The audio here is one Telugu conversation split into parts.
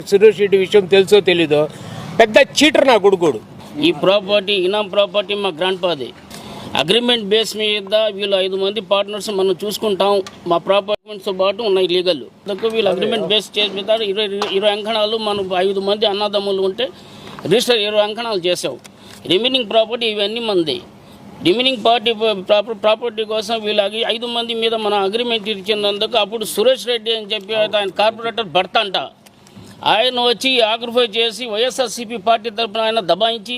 సురేష్ రెడ్డి విషయం తెలుసో తెలీదో పెద్ద చీటర్ నా కొడుకోడు ఈ ప్రాపర్టీ ఇనాం ప్రాపర్టీ మా గ్రాండ్ పాది అగ్రిమెంట్ బేస్ మీద వీళ్ళు ఐదు మంది పార్ట్నర్స్ మనం చూసుకుంటాం. మా ప్రాపర్టీతో పాటు ఉన్నాయి లీగల్ అందుకు వీళ్ళు అగ్రిమెంట్ బేస్ చేసి మీద ఇరవై ఇరవై అంకణాలు మనం ఐదు మంది అన్నదమ్ములు ఉంటే రిజిస్టర్ ఇరవై అంకణాలు చేసాం రిమైనింగ్ ప్రాపర్టీ ఇవన్నీ మంది. రిమైనింగ్ పార్టీ ప్రాపర్ ప్రాపర్టీ కోసం వీళ్ళు ఐదు మంది మీద మనం అగ్రిమెంట్ ఇచ్చినందుకు అప్పుడు సురేష్ రెడ్డి అని చెప్పి ఆయన కార్పొరేటర్ భర్త అంట. ఆయన వచ్చి ఆగ్రిఫై చేసి వైఎస్ఆర్సీపీ పార్టీ తరఫున ఆయన దబాయించి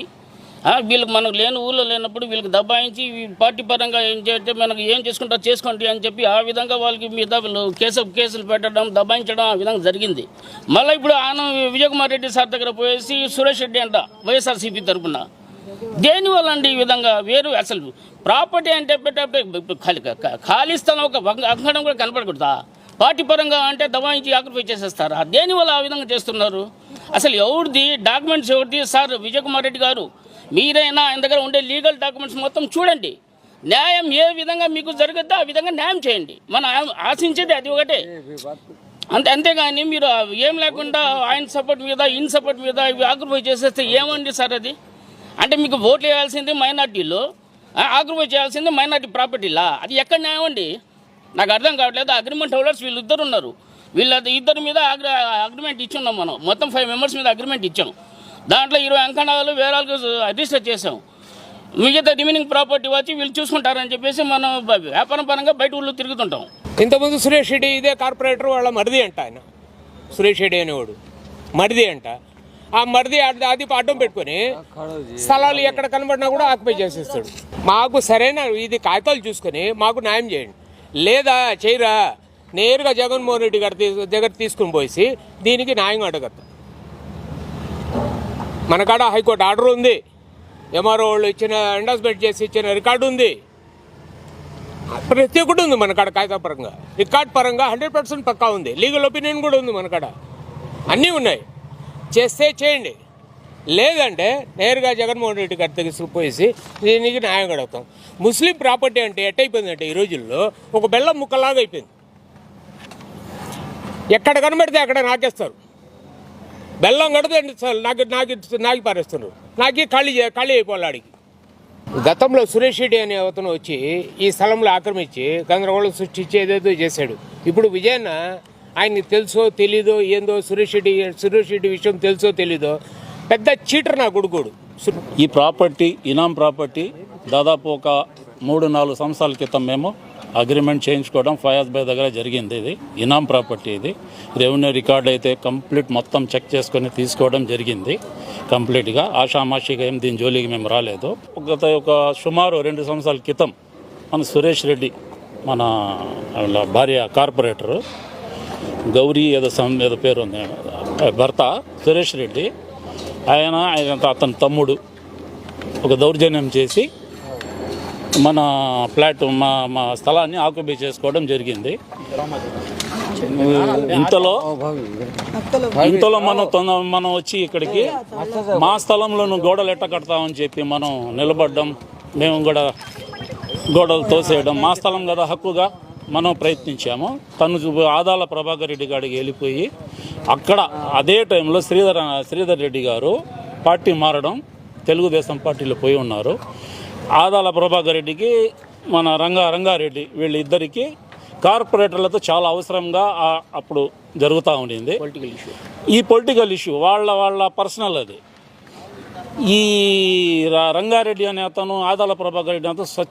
వీళ్ళకి మనకు లేని ఊళ్ళో లేనప్పుడు వీళ్ళకి దబాయించి పార్టీ పరంగా ఏం చేస్తే మనకు ఏం చేసుకుంటారో చేసుకోండి అని చెప్పి ఆ విధంగా వాళ్ళకి మీద వీళ్ళు కేసు కేసులు పెట్టడం దబాయించడం ఆ విధంగా జరిగింది. మళ్ళీ ఇప్పుడు ఆయన విజయకుమార్ రెడ్డి సార్ దగ్గర పోయేసి సురేష్ రెడ్డి అంట వైఎస్ఆర్సీపీ తరఫున దేనివల్ల అండి ఈ విధంగా? వేరు అసలు ప్రాపర్టీ అంటే పెట్టే ఖాళీ ఖాళీ స్థలం ఒక అంగడం కూడా కనపడకూడదా? పార్టీ పరంగా అంటే దబాయించి ఆక్యుపై చేసేస్తారా. దేనివల్ల ఆ విధంగా చేస్తున్నారు? అసలు ఎవరిది డాక్యుమెంట్స్ ఎవరిది? సార్ విజయ్ కుమార్ రెడ్డి గారు మీరైనా ఆయన దగ్గర ఉండే లీగల్ డాక్యుమెంట్స్ మొత్తం చూడండి. న్యాయం ఏ విధంగా మీకు జరుగుద్దో ఆ విధంగా న్యాయం చేయండి. మనం ఆశించేది అది ఒకటే. అంతే అంతేగాని మీరు ఏం లేకుండా ఆయన సపోర్ట్ మీద ఈయన సపోర్ట్ మీద ఇవి ఆక్యుపై చేసేస్తే ఏమండి సార్ అది? అంటే మీకు ఓట్లు వేయాల్సింది మైనార్టీలో ఆక్యుపై చేయాల్సింది మైనార్టీ ప్రాపర్టీలా? అది ఎక్కడ న్యాయం అండి? నాకు అర్థం కావట్లేదు. అగ్రిమెంట్ హోల్డర్స్ వీళ్ళు ఇద్దరు ఉన్నారు. వీళ్ళ ఇద్దరి మీద అగ్రి అగ్రిమెంట్ ఇచ్చున్నాం మనం. మొత్తం ఫైవ్ మెంబర్స్ మీద అగ్రిమెంట్ ఇచ్చాం. దాంట్లో ఇరవై అంకణాలు వేరాలకు రిజిస్టర్ చేసాం మిగతా రిమైనింగ్ ప్రాపర్టీ వచ్చి వీళ్ళు చూసుకుంటారని చెప్పేసి మనం వ్యాపారం పరంగా బయట ఊళ్ళో తిరుగుతుంటాం. ఇంతకుముందు సురేష్ రెడ్డి ఇదే కార్పొరేటర్ వాళ్ళ మరిది అంట ఆయన. సురేష్ రెడ్డి అనేవాడు. మరిది అంట. ఆ మరిది అది అడ్డం పెట్టుకొని స్థలాలు ఎక్కడ కనబడినా కూడా ఆక్యుపై చేసేస్తాడు. మాకు సరైన ఇది కాగితాలు చూసుకొని మాకు న్యాయం చేయండి. లేదా చేయరా? నేరుగా జగన్మోహన్ రెడ్డి గారి తీ- దగ్గర తీసుకుని పోయి దీనికి న్యాయం అడగద్దు మన కాడ హైకోర్టు ఆర్డర్ ఉంది. ఎంఆర్ఓ వాళ్ళు ఇచ్చిన ఎండాస్మెంట్ చేసి ఇచ్చిన రికార్డు ఉంది. ప్రతి ఒక్కటి ఉంది మన కాడ కాగిత పరంగా. రికార్డ్ పరంగా హండ్రెడ్ పర్సెంట్ పక్కా ఉంది. లీగల్ ఒపీనియన్ కూడా ఉంది మన కాడ. అన్నీ ఉన్నాయి. చేస్తే చేయండి. లేదంటే నేరుగా జగన్మోహన్ రెడ్డి గారి తీసుకుపోయేసి దీనికి న్యాయం గడుగుతాం ముస్లిం ప్రాపర్టీ అంటే ఎట్టయిపోయిందంటే ఈ రోజుల్లో ఒక బెల్లం ముక్కలాగా అయిపోయింది. ఎక్కడ కనబడితే అక్కడ నాకేస్తారు. బెల్లం కడితే నాకు నాకు నాకి పారేస్తున్నారు. నాకి ఖాళీ ఖాళీ అయిపోలాడికి గతంలో సురేష్ రెడ్డి అనే అతను వచ్చి ఈ స్థలంలో ఆక్రమించి గందరగోళం సృష్టించి ఏదేదో చేశాడు. ఇప్పుడు విజయన్న ఆయనకి తెలుసో తెలీదో ఏందో సురేష్ రెడ్డి సురేష్ రెడ్డి విషయం తెలుసో తెలీదో పెద్ద చీటర్ నా కొడుకోడు ఈ ప్రాపర్టీ ఇనాం ప్రాపర్టీ దాదాపు ఒక మూడు నాలుగు సంవత్సరాల క్రితం మేము అగ్రిమెంట్ చేయించుకోవడం ఫయాజ్ బై దగ్గర జరిగింది ఇది. ఇనాం ప్రాపర్టీ ఇది. రెవెన్యూ రికార్డ్ అయితే కంప్లీట్ మొత్తం చెక్ చేసుకొని తీసుకోవడం జరిగింది. కంప్లీట్గా ఆషామాషిగా ఏం దీని జోలికి మేము రాలేదు. గత ఒక సుమారు రెండు సంవత్సరాల క్రితం మన సురేష్ రెడ్డి మన భార్య కార్పొరేటరు గౌరీ ఏదో సం ఏదో పేరు ఉంది భర్త సురేష్ రెడ్డి ఆయన ఆయన అతని తమ్ముడు ఒక దౌర్జన్యం చేసి మన ఫ్లాట్ మా మా స్థలాన్ని ఆక్యుపై చేసుకోవడం జరిగింది. ఇంతలో ఇంతలో మనం తొంద- మనం వచ్చి ఇక్కడికి మా స్థలంలో నువ్వు గోడలు ఎట్ట కడతామని చెప్పి మనం నిలబడ్డం మేము కూడా గోడలు తోసేయడం మా స్థలం కదా హక్కుగా మనం ప్రయత్నించాము. తను ఆదాల ప్రభాకర్ రెడ్డి గారికి వెళ్ళిపోయి అక్కడ అదే టైంలో శ్రీధర్ శ్రీధర్ రెడ్డి గారు పార్టీ మారడం తెలుగుదేశం పార్టీలో పోయి ఉన్నారు. ఆదాల ప్రభాకర్ రెడ్డికి మన రంగా రంగారెడ్డి వీళ్ళిద్దరికీ కార్పొరేటర్లతో చాలా అవసరంగా అప్పుడు జరుగుతూ ఉండింది. పొలిటికల్ ఇష్యూ ఈ పొలిటికల్ ఇష్యూ వాళ్ళ వాళ్ళ పర్సనల్ అది. ఈ రంగారెడ్డి అనే అతను ఆదాల ప్రభాకర్ రెడ్డి అతను స్వచ్ఛ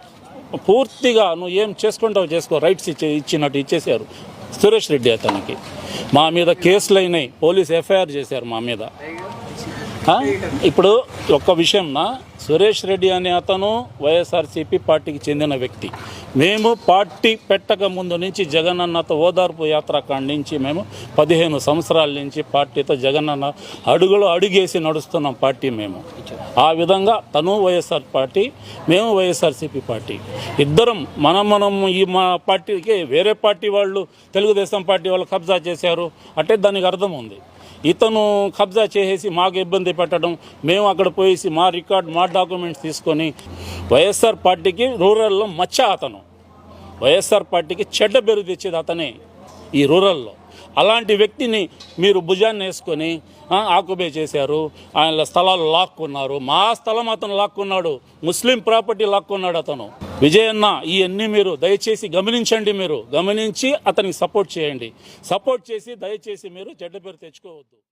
పూర్తిగా నువ్వు ఏం చేసుకుంటావు చేసుకో. రైట్స్ ఇచ్చే ఇచ్చినట్టు ఇచ్చేసారు సురేష్ రెడ్డి అతనికి. మా మీద కేసులు అయినాయి పోలీస్ ఎఫ్ఐఆర్ చేశారు మా మీద. ఇప్పుడు ఒక్క విషయంన సురేష్ రెడ్డి అనే అతను వైఎస్ఆర్సీపీ పార్టీకి చెందిన వ్యక్తి. మేము పార్టీ పెట్టక ముందు నుంచి జగనన్నతో ఓదార్పు యాత్ర కాడి నుంచి మేము పదిహేను సంవత్సరాల నుంచి పార్టీతో జగనన్న అడుగులో అడుగేసి నడుస్తున్నాం పార్టీ మేము. ఆ విధంగా తను వైఎస్ఆర్ పార్టీ మేము వైఎస్ఆర్సీపీ పార్టీ. ఇద్దరం మనం మనం ఈ మా పార్టీకి వేరే పార్టీ వాళ్ళు తెలుగుదేశం పార్టీ వాళ్ళు కబ్జా చేశారు అంటే దానికి అర్థం ఉంది. ఇతను కబ్జా చేసేసి మాకు ఇబ్బంది పెట్టడం మేము అక్కడ పోయేసి మా రికార్డ్ మా డాక్యుమెంట్స్ తీసుకొని వైఎస్ఆర్ పార్టీకి రూరల్లో మచ్చ అతను. వైఎస్ఆర్ పార్టీకి చెడ్డ పేరు తెచ్చేది అతనే ఈ రూరల్లో. అలాంటి వ్యక్తిని మీరు భుజాన్ని వేసుకొని ఆకుబే చేశారు ఆయన స్థలాలు లాక్కున్నారు. మా స్థలం అతను లాక్కున్నాడు ముస్లిం ప్రాపర్టీ లాక్కున్నాడు అతను. విజయన్న ఇవన్నీ మీరు దయచేసి గమనించండి మీరు. గమనించి అతనికి సపోర్ట్ చేయండి. సపోర్ట్ చేసి దయచేసి మీరు చెడ్డ పేరు తెచ్చుకోవద్దు.